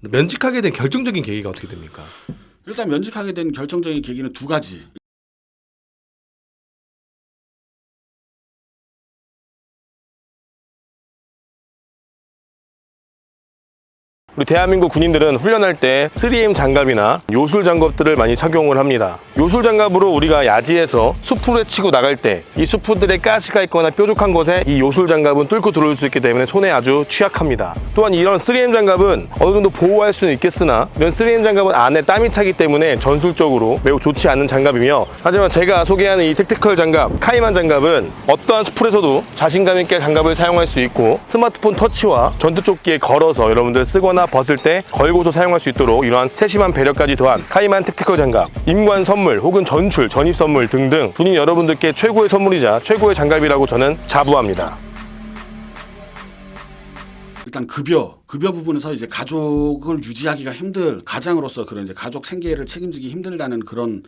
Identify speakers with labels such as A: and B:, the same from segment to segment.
A: 면직하게 된 결정적인 계기가 어떻게 됩니까?
B: 일단 면직하게 된 결정적인 계기는 두 가지.
A: 우리 대한민국 군인들은 훈련할 때 3M 장갑이나 요술 장갑들을 많이 착용을 합니다. 요술 장갑으로 우리가 야지에서 숲을 헤치고 나갈 때이 숲들에 가시가 있거나 뾰족한 곳에 이 요술 장갑은 뚫고 들어올 수 있기 때문에 손에 아주 취약합니다. 또한 이런 3M 장갑은 어느 정도 보호할 수는 있겠으나 이런 3M 장갑은 안에 땀이 차기 때문에 전술적으로 매우 좋지 않은 장갑이며 하지만 제가 소개하는 이 택티컬 장갑 카이만 장갑은 어떠한 숲에서도 자신감 있게 장갑을 사용할 수 있고 스마트폰 터치와 전투조끼에 걸어서 여러분들 쓰거나 벗을 때 걸고서 사용할 수 있도록 이러한 세심한 배려까지 더한 카이만 택티컬 장갑 임관 선물 혹은 전출 전입 선물 등등 군인 여러분들께 최고의 선물이자 최고의 장갑이라고 저는 자부합니다.
B: 일단 급여 급여 부분에서 이제 가족을 유지하기가 힘들 가장으로서 그런 이제 가족 생계를 책임지기 힘들다는 그런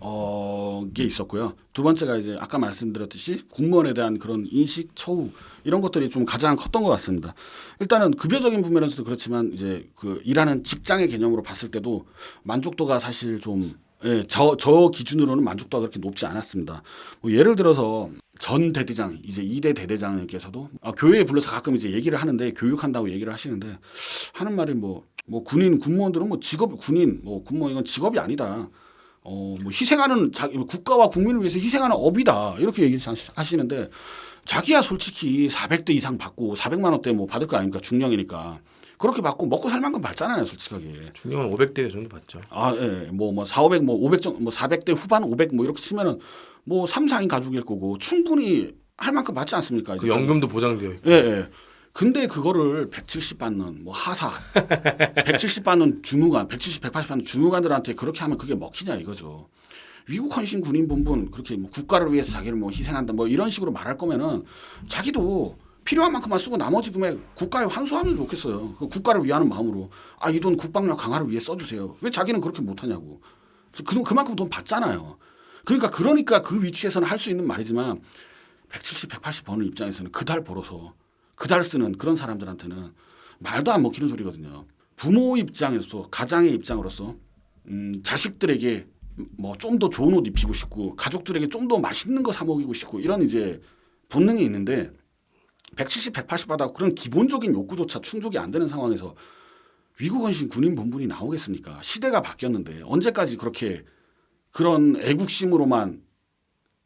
B: 어, 게 있었고요. 두 번째가 이제 아까 말씀드렸듯이 군무원에 대한 그런 인식 처우 이런 것들이 좀 가장 컸던 것 같습니다. 일단은 급여적인 부분에서도 그렇지만 이제 그 일하는 직장의 개념으로 봤을 때도 만족도가 사실 좀 예, 저, 저 기준으로는 만족도가 그렇게 높지 않았습니다. 뭐 예를 들어서 전 대대장 이제 이대 대대장님께서도 아, 교회에 불러서 가끔 이제 얘기를 하는데 교육한다고 얘기를 하시는데 하는 말이 뭐 뭐 군인 군무원들은 뭐 직업 군인 뭐 군무원 이건 직업이 아니다. 어 뭐 희생하는 자기 국가와 국민을 위해서 희생하는 업이다 이렇게 얘기하시는데 자기야 솔직히 400대 이상 받고 400만 원대 뭐 받을 거 아닙니까 중령이니까 그렇게 받고 먹고 살 만큼 받잖아요 솔직하게
A: 중형은 500대 정도 받죠.
B: 아, 예. 뭐, 뭐, 4, 500, 뭐, 500, 정, 뭐, 400대 후반 500, 뭐, 이렇게 치면은, 뭐, 3, 4인 가족일 거고, 충분히 할 만큼 받지 않습니까?
A: 그 연금도 보장되어 있고.
B: 예, 예. 근데 그거를 170 받는 뭐 하사, 170 받는 주무관, 170, 180 받는 주무관들한테 그렇게 하면 그게 먹히냐 이거죠. 위국 헌신 군인 본분 그렇게 뭐 국가를 위해서 자기를 뭐 희생한다 뭐 이런 식으로 말할 거면은 자기도 필요한 만큼만 쓰고 나머지 금액 국가에 환수하면 좋겠어요. 그 국가를 위하는 마음으로 아 이 돈 국방력 강화를 위해 써주세요. 왜 자기는 그렇게 못하냐고. 그, 그만큼 돈 받잖아요. 그러니까 그러니까 그 위치에서는 할 수 있는 말이지만 170, 180 버는 입장에서는 그달 벌어서 그달 쓰는 그런 사람들한테는 말도 안 먹히는 소리거든요. 부모 입장에서 가장의 입장으로서 음, 자식들에게 뭐 좀 더 좋은 옷 입히고 싶고 가족들에게 좀 더 맛있는 거 사 먹이고 싶고 이런 이제 본능이 있는데 170, 180 받아 그런 기본적인 욕구조차 충족이 안 되는 상황에서 위국헌신 군인 본분이 나오겠습니까? 시대가 바뀌었는데 언제까지 그렇게 그런 애국심으로만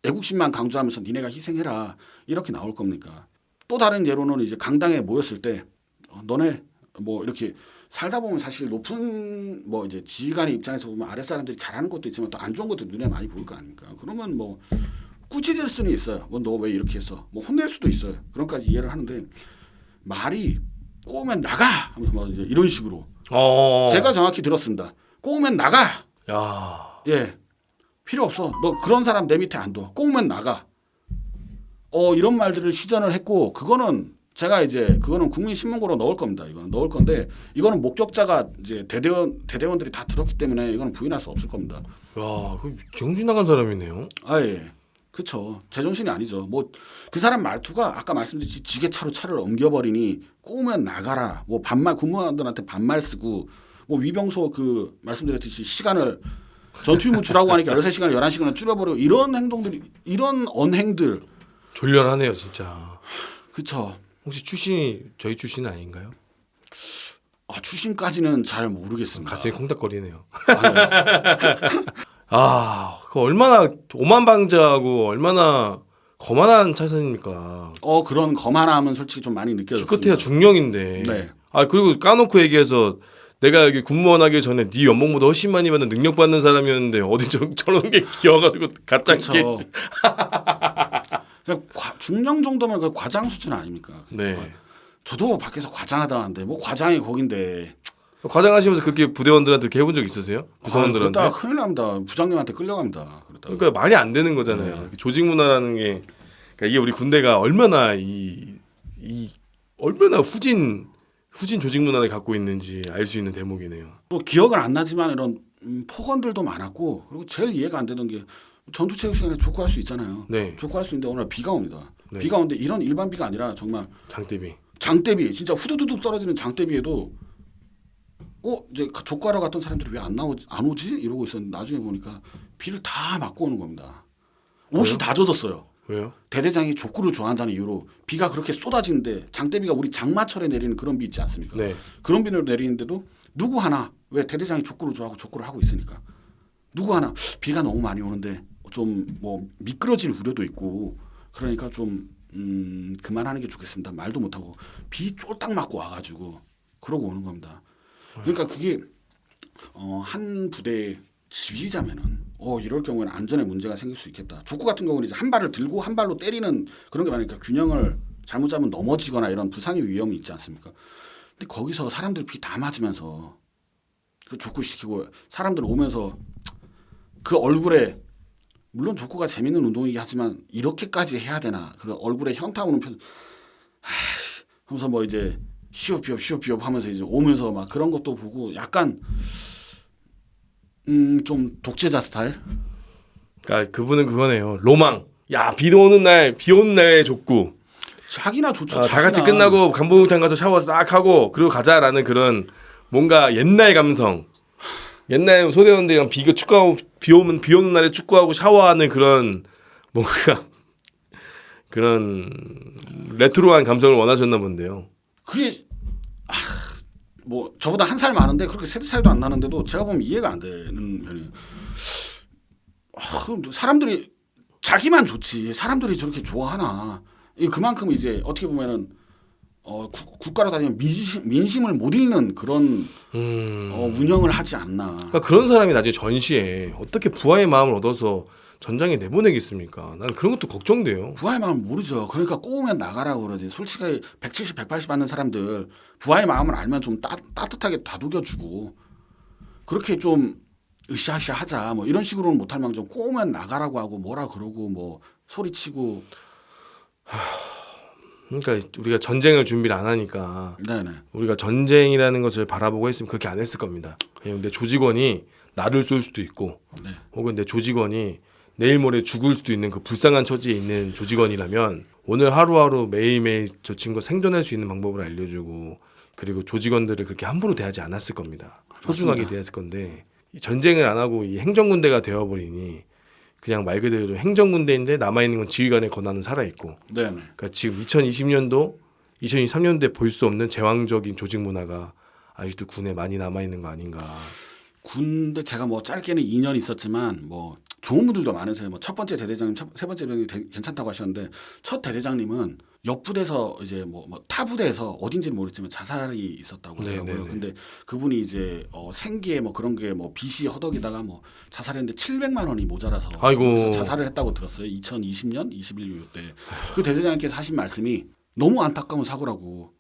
B: 애국심만 강조하면서 니네가 희생해라 이렇게 나올 겁니까? 또 다른 예로는 이제 강당에 모였을 때 어, 너네 뭐 이렇게 살다 보면 사실 높은 뭐 이제 지휘관의 입장에서 보면 아랫 사람들이 잘하는 것도 있지만 또 안 좋은 것도 눈에 많이 보일 거 아닙니까? 그러면 뭐 꾸짖을 수는 있어요. 뭐 너 왜 이렇게 했어? 뭐 혼낼 수도 있어요. 그런까지 이해를 하는데 말이 꼬우면 나가 하면서 뭐 이제 이런 식으로
A: 어.
B: 제가 정확히 들었습니다. 꼬우면 나가.
A: 야.
B: 예. 필요 없어. 너 그런 사람 내 밑에 안 둬. 꼬우면 나가. 어 이런 말들을 시전을 했고 그거는 제가 이제 그거는 국민신문고로 넣을 겁니다. 이거는 넣을 건데 이거는 목격자가 이제 대대원 대대원들이 다 들었기 때문에 이거는 부인할 수 없을 겁니다.
A: 야, 그 정신 나간 사람이네요.
B: 아 예. 그쵸. 제정신이 아니죠. 뭐 그 사람 말투가 아까 말씀드렸지 지게차로 차를 옮겨버리니 꼬우면 나가라. 뭐 반말 군무원들한테 반말 쓰고 뭐 위병소 그 말씀드렸듯이 시간을 전투임무 주라고 하니까 13시간 11시간을 줄여버리고 이런 행동들이 이런 언행들
A: 졸렬하네요, 진짜.
B: 그쵸.
A: 혹시 출신이 저희 출신 아닌가요?
B: 아, 출신까지는 잘 모르겠습니다.
A: 가슴이 콩닥거리네요.
B: 아,
A: 그 얼마나 오만방자하고 얼마나 거만한 차선입니까?
B: 어 그런 거만함은 솔직히 좀 많이 느껴졌습니다.
A: 기껏해야 중령인데.
B: 네.
A: 아 그리고 까놓고 얘기해서 내가 여기 군무원 하기 전에 네 연봉보다 훨씬 많이 받는 능력 받는 사람이었는데 어디 저, 저런 게 게.
B: 그렇 과- 중령 정도면 그 과장 수준 아닙니까?
A: 네.
B: 저도 밖에서 과장하다 하는데 뭐 과장이 거긴데
A: 과장하시면서 그렇게 부대원들한테 그렇게 해본 적 있으세요? 구성원들한테?
B: 아, 큰일 납니다. 부장님한테 끌려갑니다. 그러다
A: 그러니까 말이 안 되는 거잖아요.
B: 네.
A: 조직 문화라는 게 그러니까 이게 우리 군대가 얼마나 이, 이 얼마나 후진 후진 조직 문화를 갖고 있는지 알 수 있는 대목이네요.
B: 또 기억은 안 나지만 이런 음, 폭언들도 많았고 그리고 제일 이해가 안 되던 게 전투 체육 시간에 족구할 수 있잖아요.
A: 네,
B: 족구할 수 있는데 오늘 비가 옵니다.
A: 네.
B: 비가 오는데 이런 일반 비가 아니라 정말
A: 장대비.
B: 장대비 진짜 후두두둑 떨어지는 장대비에도 어 이제 그 족구하러 갔던 사람들이 왜 안 나오지 안 오지 이러고 있었는데 나중에 보니까 비를 다 맞고 오는 겁니다. 옷이
A: 왜요?
B: 다 젖었어요.
A: 왜요?
B: 대대장이 족구를 좋아한다는 이유로 비가 그렇게 쏟아지는데 장대비가 우리 장마철에 내리는 그런 비 있지 않습니까?
A: 네.
B: 그런 비를 내리는데도 누구 하나 왜 대대장이 족구를 좋아하고 족구를 하고 있으니까 누구 하나 비가 너무 많이 오는데 좀 뭐 미끄러질 우려도 있고 그러니까 좀 음, 그만하는 게 좋겠습니다. 말도 못하고 비 쫄딱 맞고 와가지고 그러고 오는 겁니다. 그러니까 그게 어, 한 부대의 지휘자면은 어 이럴 경우에는 안전에 문제가 생길 수 있겠다. 족구 같은 경우는 이제 한 발을 들고 한 발로 때리는 그런 게 많으니까 균형을 잘못 잡으면 넘어지거나 이런 부상의 위험이 있지 않습니까? 근데 거기서 사람들 비 다 맞으면서 그 족구 시키고 사람들 오면서 그 얼굴에 물론 족구가 재밌는 운동이긴 하지만 이렇게까지 해야 되나 그 얼굴에 현타 오는 편 아이씨 하면서 뭐 이제 시오피업 시오피업 하면서 이제 오면서 막 그런 것도 보고 약간 음 좀 독재자 스타일
A: 그러니까 그분은 그거네요. 로망. 야, 비 오는 날, 비 오는 날에 족구.
B: 자기나 좋죠
A: 어, 다 같이. 끝나고 간보탕 가서 샤워 싹 하고 그리고 가자라는 그런 뭔가 옛날 감성. 옛날 소대원들이랑 비가 축구하고 비 오면 비 오는 날에 축구하고 샤워하는 그런 뭔가 그런 레트로한 감성을 원하셨나 본데요.
B: 그게 아, 뭐 저보다 한 살 많은데 그렇게 세대 차이도 안 나는데도 제가 보면 이해가 안 되는 편이에요. 아, 사람들이 자기만 좋지 사람들이 저렇게 좋아하나? 이 그만큼 이제 어떻게 보면은 어, 국- 국가로 다니면 민심, 민심을 못 읽는 그런
A: 음.
B: 어, 운영을 하지 않나.
A: 그러니까 그런 사람이 나중에 전시에 어떻게 부하의 마음을 얻어서 전장에 내보내겠습니까? 나는 그런 것도 걱정돼요.
B: 부하의 마음을 모르죠. 그러니까 꼬우면 나가라고 그러지. 솔직히 170, 180 받는 사람들 부하의 마음을 알면 좀 따, 따뜻하게 다독여주고 그렇게 좀 으쌰으쌰 하자. 뭐 이런 식으로는 못할 망정 꼬우면 나가라고 하고 뭐라 그러고 뭐 소리치고
A: 그러니까 우리가 전쟁을 준비를 안 하니까
B: 네네.
A: 우리가 전쟁이라는 것을 바라보고 했으면 그렇게 안 했을 겁니다. 왜냐면 내 조직원이 나를 쏠 수도 있고
B: 네.
A: 혹은 내 조직원이 내일 모레 죽을 수도 있는 그 불쌍한 처지에 있는 조직원이라면 오늘 하루하루 매일매일 저 친구 생존할 수 있는 방법을 알려주고 그리고 조직원들을 그렇게 함부로 대하지 않았을 겁니다. 소중하게
B: 맞습니다.
A: 대했을 건데 이 전쟁을 안 하고 이 행정군대가 되어버리니 그냥 말 그대로 행정군대인데 남아 있는 건 지휘관의 권한은 살아 있고
B: 네네.
A: 그러니까 지금 2020년도, 2023년도에 볼 수 없는 제왕적인 조직 문화가 아직도 군에 많이 남아 있는 거 아닌가.
B: 군대 제가 뭐 짧게는 2년 있었지만 뭐 좋은 분들도 많으세요. 뭐 첫 번째 대대장님, 첫- 세 번째 대대장님 대- 괜찮다고 하셨는데 첫 대대장님은 옆 부대에서 이제 뭐타 부대에서 어딘지는 모르겠지만 자살이 있었다고
A: 네,
B: 하더라고요.
A: 네, 네.
B: 근데 그분이 이제 어 생계에 뭐 그런 게 뭐 빚이 허덕이다가 뭐 자살했는데 700만 원이 모자라서
A: 아이고.
B: 자살을 했다고 들었어요. 2020년, 21년 때. 그 대대장님께서 하신 말씀이 너무 안타까운 사고라고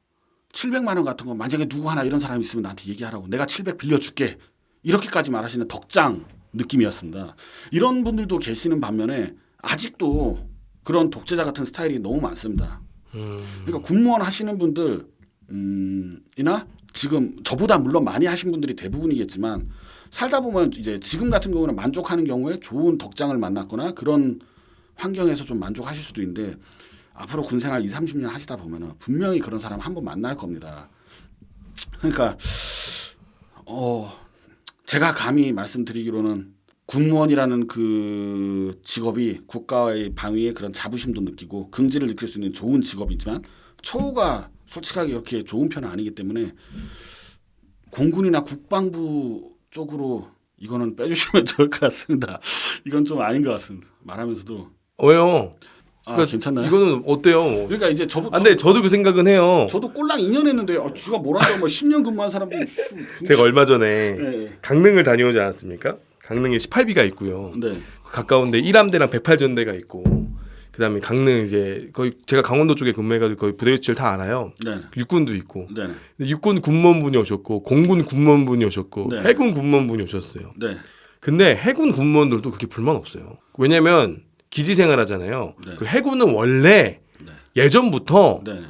B: 700만 원 같은 거 만약에 누구 하나 이런 사람이 있으면 나한테 얘기하라고 내가 700 빌려줄게 이렇게까지 말하시는 덕장 느낌이었습니다. 이런 분들도 계시는 반면에 아직도 그런 독재자 같은 스타일이 너무 많습니다.
A: 음,
B: 그러니까 군무원 하시는 분들 음, 이나 지금 저보다 물론 많이 하신 분들이 대부분이겠지만 살다 보면 이제 지금 같은 경우는 만족하는 경우에 좋은 덕장을 만났거나 그런 환경에서 좀 만족하실 수도 있는데 앞으로 군 생활 2, 30년 하시다 보면은 분명히 그런 사람 한 번 만날 겁니다. 그러니까 어 제가 감히 말씀드리기로는 군무원이라는 그 직업이 국가의 방위에 그런 자부심도 느끼고 긍지를 느낄 수 있는 좋은 직업이지만 처우가 솔직하게 이렇게 좋은 편은 아니기 때문에 공군이나 국방부 쪽으로 이거는 빼주시면 좋을 것 같습니다. 이건 좀 아닌 것 같습니다. 말하면서도
A: 왜요?
B: 아
A: 그러니까
B: 괜찮나요?
A: 이거는 어때요?
B: 그러니까 이제 저도
A: 아, 근데 저도 그 생각은 해요.
B: 저도 꼴랑 2년 했는데 아, 쥐가 뭐라고 뭐 10년 근무한 사람들이
A: 제가 얼마 전에
B: 네.
A: 강릉을 다녀오지 않았습니까? 강릉에 18비가 있고요.
B: 네.
A: 가까운데 1함대랑 108전대가 있고 그다음에 강릉 이제 거의 제가 강원도 쪽에 근무해가지고 거의 부대 위치를 다 알아요.
B: 네.
A: 육군도 있고
B: 네.
A: 육군 군무원분이 오셨고 공군 군무원분이 오셨고
B: 네.
A: 해군 군무원분이 오셨어요.
B: 네.
A: 근데 해군 군무원들도 그렇게 불만 없어요. 왜냐면 기지 생활하잖아요.
B: 네.
A: 그 해군은 원래
B: 네.
A: 예전부터
B: 네.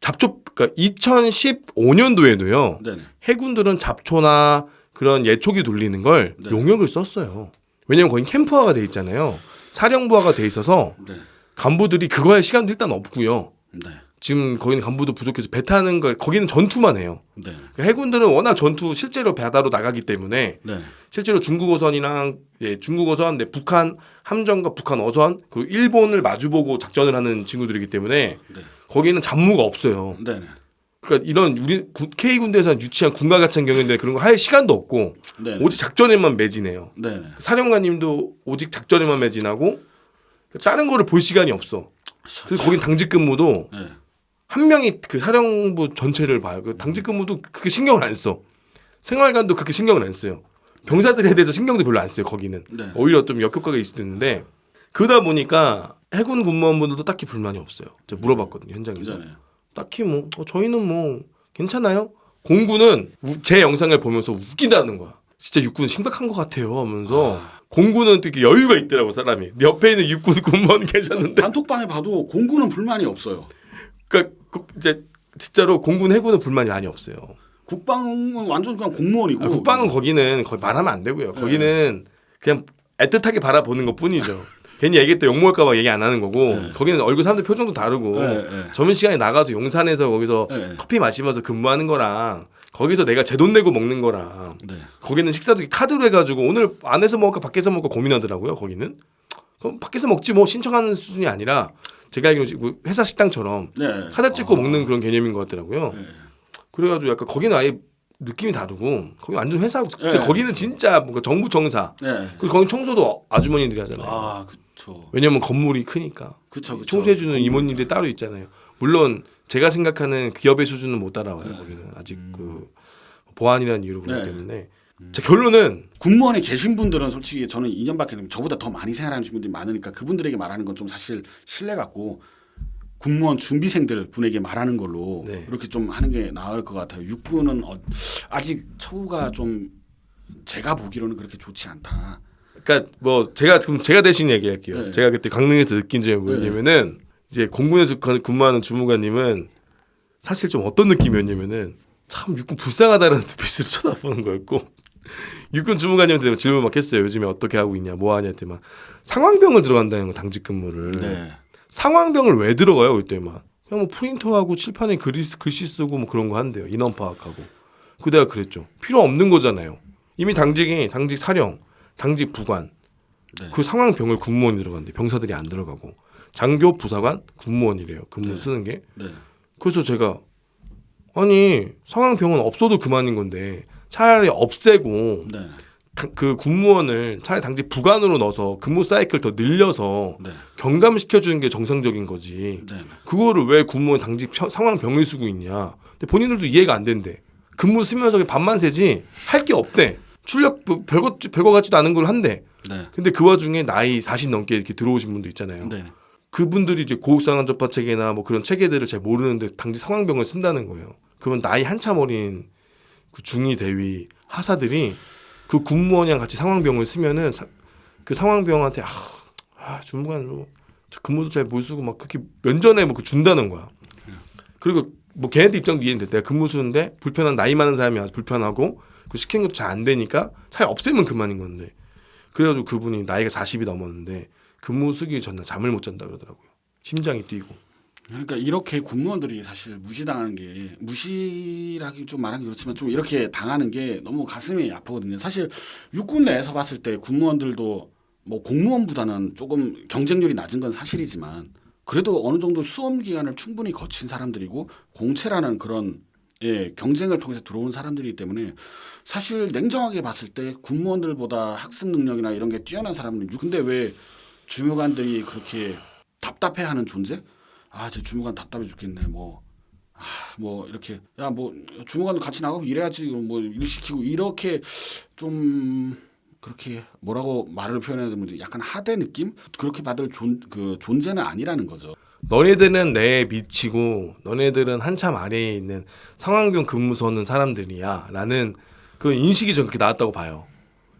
A: 잡초 그러니까 2015년도에도요.
B: 네. 네.
A: 해군들은 잡초나 그런 예초기 돌리는 걸
B: 네.
A: 용역을 썼어요. 왜냐면 거기 캠프화가 돼 있잖아요. 사령부화가 돼 있어서
B: 네.
A: 간부들이 그거 할 시간도 일단 없고요.
B: 네.
A: 지금 거기는 간부도 부족해서 배 타는 거 거기는 전투만 해요.
B: 네.
A: 그러니까 해군들은 워낙 전투 실제로 바다로 나가기 때문에
B: 네.
A: 실제로 중국 어선이랑 예, 중국 어선, 네, 북한 함정과 북한 어선 그리고 일본을 마주보고 작전을 하는 친구들이기 때문에
B: 네.
A: 거기는 잡무가 없어요.
B: 네.
A: 그러니까 이런 우리 K 군대에서 유치한 군과 같은 경우인데 그런 거 할 시간도 없고
B: 네.
A: 오직 작전에만 매진해요.
B: 네.
A: 사령관님도 오직 작전에만 매진하고 다른 거를 볼 시간이 없어. 그래서 거긴 당직 근무도
B: 네.
A: 한 명이 그 사령부 전체를 봐요. 그 당직 근무도 그렇게 신경을 안 써. 생활관도 그렇게 신경을 안 써요. 병사들에 대해서 신경도 별로 안 써요. 거기는
B: 네.
A: 오히려 좀 역효과가 있을 수 있는데 그러다 보니까 해군 군무원분들도 딱히 불만이 없어요. 제가 물어봤거든요 현장에서.
B: 괜찮아요.
A: 딱히 뭐 어, 저희는 뭐 괜찮아요. 공군은 우- 제 영상을 보면서 웃긴다는 거야. 진짜 육군 심각한 것 같아요 하면서 공군은 되게 여유가 있더라고 사람이. 내 옆에 있는 육군 군무원 계셨는데
B: 단톡방에 봐도 공군은 불만이 없어요.
A: 그러니까 그 이제 진짜로 공군 해군은 불만이 많이 없어요.
B: 국방은 완전 그냥 공무원이고
A: 아, 국방은 거기는 거의 말하면 안 되고요. 거기는 그냥 애틋하게 바라보는 것 뿐이죠. 괜히 얘기했다 욕 먹을까 봐 얘기 안 하는 거고
B: 네.
A: 거기는 얼굴 사람들 표정도 다르고
B: 네, 네.
A: 점심 시간에 나가서 용산에서 거기서
B: 네.
A: 커피 마시면서 근무하는 거랑 거기서 내가 제 돈 내고 먹는 거랑
B: 네.
A: 거기는 식사도 카드로 해가지고 오늘 안에서 먹을까 밖에서 먹을까 고민하더라고요. 거기는 그럼 밖에서 먹지 뭐 신청하는 수준이 아니라 제가 알기로 뭐 회사 식당처럼
B: 네.
A: 카드 찍고
B: 아.
A: 먹는 그런 개념인 것 같더라고요.
B: 네.
A: 그래가지고 약간 거기는 아예 느낌이 다르고 거기 완전 회사 진짜
B: 네.
A: 거기는 진짜 뭔가 정부 정사
B: 네.
A: 그리고 거기 청소도 아주머니들이 하잖아요.
B: 아, 그렇죠.
A: 왜냐면 건물이 크니까
B: 그렇죠. 그렇죠.
A: 청소해주는 이모님들이 따로 있잖아요. 물론 제가 생각하는 기업의 수준은 못 따라와요.
B: 네.
A: 거기는 아직 그 보안이라는 이유로 그렇기
B: 네.
A: 때문에 제 결론은
B: 군무원에 계신 분들은 솔직히 저는 2년밖에 안 저보다 더 많이 생활하는 분들이 많으니까 그분들에게 말하는 건 좀 사실 신뢰 갖고 군무원 준비생들 분에게 말하는 걸로
A: 네.
B: 이렇게 좀 하는 게 나을 것 같아요. 육군은 어, 아직 처우가 좀 제가 보기로는 그렇게 좋지 않다.
A: 그러니까 뭐 제가 그럼 제가 대신 얘기할게요.
B: 네.
A: 제가 그때 강릉에서 느낀 점이 뭐냐면은 이제 공군에서 근- 근무하는 주무관님은 사실 좀 어떤 느낌이었냐면은 참 육군 불쌍하다는 눈빛으로 쳐다보는 거였고 육군 주무관님한테 질문 막 했어요. 요즘에 어떻게 하고 있냐, 뭐 하냐 했더니 막 상황병을 들어간다는 거 당직 근무를.
B: 네.
A: 상황병을 왜 들어가요? 그때 막. 그냥 뭐 프린터하고 칠판에 글이, 글씨 쓰고 뭐 그런 거 한대요. 인원 파악하고. 그 내가 그랬죠. 필요 없는 거잖아요. 이미 당직이 당직 사령 당직 부관.
B: 네.
A: 그 상황병을 군무원이 들어간대 병사들이 안 들어가고. 장교 부사관 군무원이래요. 근무
B: 네.
A: 쓰는 게.
B: 네.
A: 그래서 제가 아니 상황병은 없어도 그만인 건데 차라리 없애고
B: 네.
A: 당- 그 군무원을 차라리 당직 부관으로 넣어서 근무 사이클 더 늘려서
B: 네.
A: 경감시켜 주는 게 정상적인 거지.
B: 네.
A: 그거를 왜 군무원 당직 펴- 상황 병을 쓰고 있냐. 근데 본인들도 이해가 안 된대. 근무 쓰면서 밥만 세지 할 게 없대. 출력 뭐 별거 별거 같지도 않은 걸 한대.
B: 네.
A: 근데 그 와중에 나이 40 넘게 이렇게 들어오신 분도 있잖아요.
B: 네.
A: 그분들이 이제 고국상한 접화 체계나 뭐 그런 체계들을 잘 모르는데 당직 상황병을 쓴다는 거예요. 그러면 나이 한참 어린 그 중위 대위 하사들이 그 군무원이랑 같이 상황병을 쓰면은 사- 그 상황병한테 아, 아 주무관으로 저 근무도 잘 못 쓰고 막 그렇게 면전에 뭐그 준다는 거야. 그리고 뭐 걔네들 입장도 이해는 돼. 내가 근무 쓰는데 불편한 나이 많은 사람이 와서 불편하고 그 시키는 것도 잘 안 되니까 차라리 없애면 그만인 건데. 그래가지고 그분이 나이가 40이 넘었는데 근무 쓰기 전날 잠을 못 잔다 그러더라고요. 심장이 뛰고.
B: 그러니까 이렇게 군무원들이 사실 무시당하는 게 무시라기 좀 말하기 그렇지만 좀 이렇게 당하는 게 너무 가슴이 아프거든요. 사실 육군 내에서 봤을 때 군무원들도 뭐 공무원보다는 조금 경쟁률이 낮은 건 사실이지만 그래도 어느 정도 수험 기간을 충분히 거친 사람들이고 공채라는 그런 예, 경쟁을 통해서 들어온 사람들이기 때문에 사실 냉정하게 봤을 때 군무원들보다 학습 능력이나 이런 게 뛰어난 사람은 육- 근데 왜 주무관들이 그렇게 답답해하는 존재? 아, 제 주무관 답답해 죽겠네. 뭐, 아, 뭐 이렇게 야, 뭐 주무관도 같이 나가고 일해야지. 뭐 일 시키고 이렇게 좀 그렇게 뭐라고 말을 표현해야 되면 약간 하대 느낌? 그렇게 받을 존, 그 존재는 아니라는 거죠.
A: 너네들은 내에 미치고 너네들은 한참 아래에 있는 상황병 근무 서는 사람들이야라는 그 인식이 전 그렇게 나왔다고 봐요.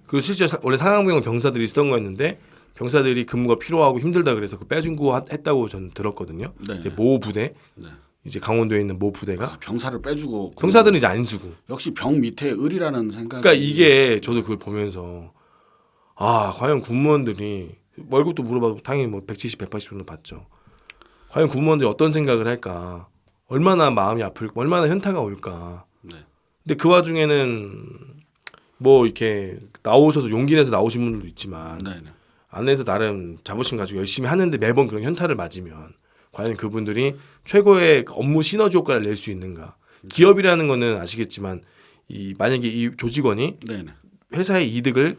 A: 그리고 실제 사- 원래 상황병은 병사들이 쓰던 거였는데 병사들이 근무가 필요하고 힘들다 그래서 그 빼준고 하- 했다고 저는 들었거든요.
B: 네.
A: 이제 모 부대
B: 네.
A: 이제 강원도에 있는 모 부대가
B: 아, 병사를 빼주고
A: 병사들은 이제 안 쓰고
B: 역시 병 밑에 을이라는 생각.
A: 그러니까 이게 저도 그걸 보면서 아 과연 군무원들이 월급도 물어봐도 당연히 뭐 170, 180 정도 받죠. 과연 군무원들이 어떤 생각을 할까? 얼마나 마음이 아플까, 얼마나 현타가 올까.
B: 네.
A: 근데 그 와중에는 뭐 이렇게 나오셔서 용기 내서 나오신 분들도 있지만
B: 네, 네.
A: 안에서 나름 자부심 가지고 열심히 하는데 매번 그런 현타를 맞으면 과연 그분들이 최고의 업무 시너지 효과를 낼 수 있는가? 기업이라는 거는 아시겠지만 이 만약에 이 조직원이
B: 네, 네.
A: 회사의 이득을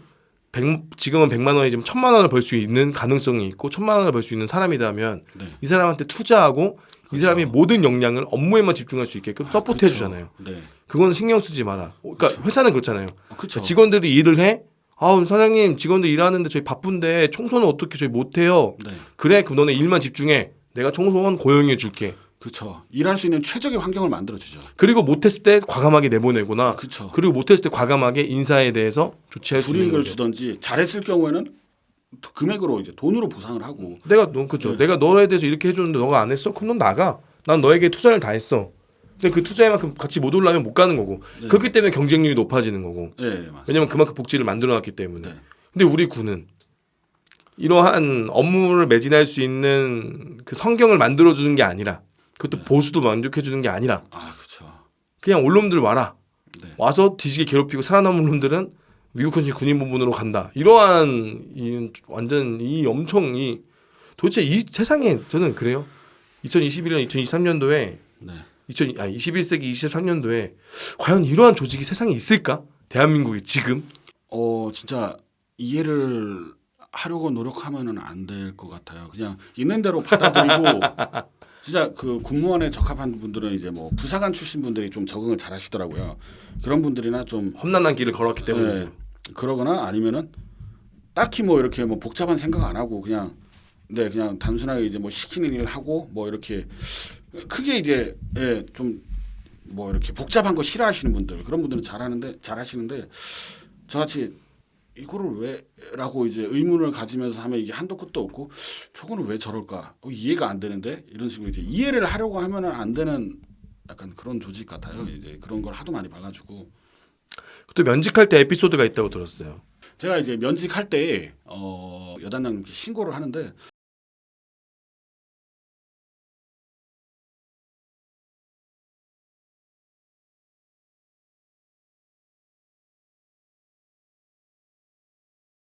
A: 100, 지금은 100만 원이지만 1000만 원을 벌 수 있는 가능성이 있고 1000만 원을 벌 수 있는 사람이라면
B: 네.
A: 이 사람한테 투자하고 이
B: 그렇죠.
A: 사람이 모든 역량을 업무에만 집중할 수 있게끔 서포트
B: 그렇죠.
A: 해주잖아요.
B: 네.
A: 그건 신경 쓰지 마라. 그러니까 회사는 그렇잖아요.
B: 아, 그렇죠.
A: 직원들이 일을 해. 아, 사장님 직원들 일하는데 저희 바쁜데 청소는 어떻게 저희 못해요.
B: 네.
A: 그래, 그럼 너네 일만 집중해. 내가 청소원 고용해 줄게.
B: 그렇죠. 일할 수 있는 최적의 환경을 만들어 주죠.
A: 그리고 못했을 때 과감하게 내보내거나
B: 그렇죠.
A: 그리고 못했을 때 과감하게 인사에 대해서 조치할 수 있는
B: 불이익을
A: 거죠.
B: 주던지 잘했을 경우에는 금액으로 이제 돈으로 보상을 하고
A: 내가 너 그죠.
B: 네.
A: 내가 너에 대해서 이렇게 해줬는데 너가 안 했어? 그럼 넌 나가. 난 너에게 투자를 다 했어. 근데 그 투자에만큼 같이 못 올라면 못 가는 거고.
B: 네.
A: 그렇기 때문에 경쟁률이 높아지는 거고.
B: 네, 맞습니다.
A: 왜냐면 그만큼 복지를 만들어놨기 때문에.
B: 네.
A: 근데 우리 군은 이러한 업무를 매진할 수 있는 그 성경을 만들어 주는 게 아니라 그것도
B: 네.
A: 보수도 만족해 주는 게 아니라
B: 아, 그렇죠.
A: 그냥 올놈들 와라.
B: 네.
A: 와서 뒤지게 괴롭히고 살아남은 놈들은 미국 현실 군인 본분으로 간다. 이러한 이 완전 이 엄청 이 도대체 이 세상에 저는 그래요. 2021년, 2023년도에
B: 네.
A: 2000, 아 21세기 23년도에 과연 이러한 조직이 세상에 있을까? 대한민국이 지금
B: 어, 진짜 이해를 하려고 노력하면은 안 될 것 같아요. 그냥 있는 대로 받아들이고 진짜 그 군무원에 적합한 분들은 이제 뭐 부사관 출신 분들이 좀 적응을 잘 하시더라고요. 그런 분들이나 좀
A: 험난한 길을 걸었기 때문이죠.
B: 네, 그러거나 아니면은 딱히 뭐 이렇게 뭐 복잡한 생각 안 하고 그냥 네 그냥 단순하게 이제 뭐 시키는 일을 하고 뭐 이렇게 크게 이제 예, 좀뭐 이렇게 복잡한 거 싫어하시는 분들 그런 분들은 잘하는데 잘하시는데 저같이 이거를 왜라고 이제 의문을 가지면서 하면 이게 한도 끝도 없고 저거는 왜 저럴까? 어, 이해가 안 되는데? 이런 식으로 이제 이해를 하려고 하면은 안 되는 약간 그런 조직 같아요. 이제 그런 걸 하도 많이 봐가지고.
A: 또 면직할 때 에피소드가 있다고 들었어요.
B: 제가 이제 면직할 때 어, 여단장님께 신고를 하는데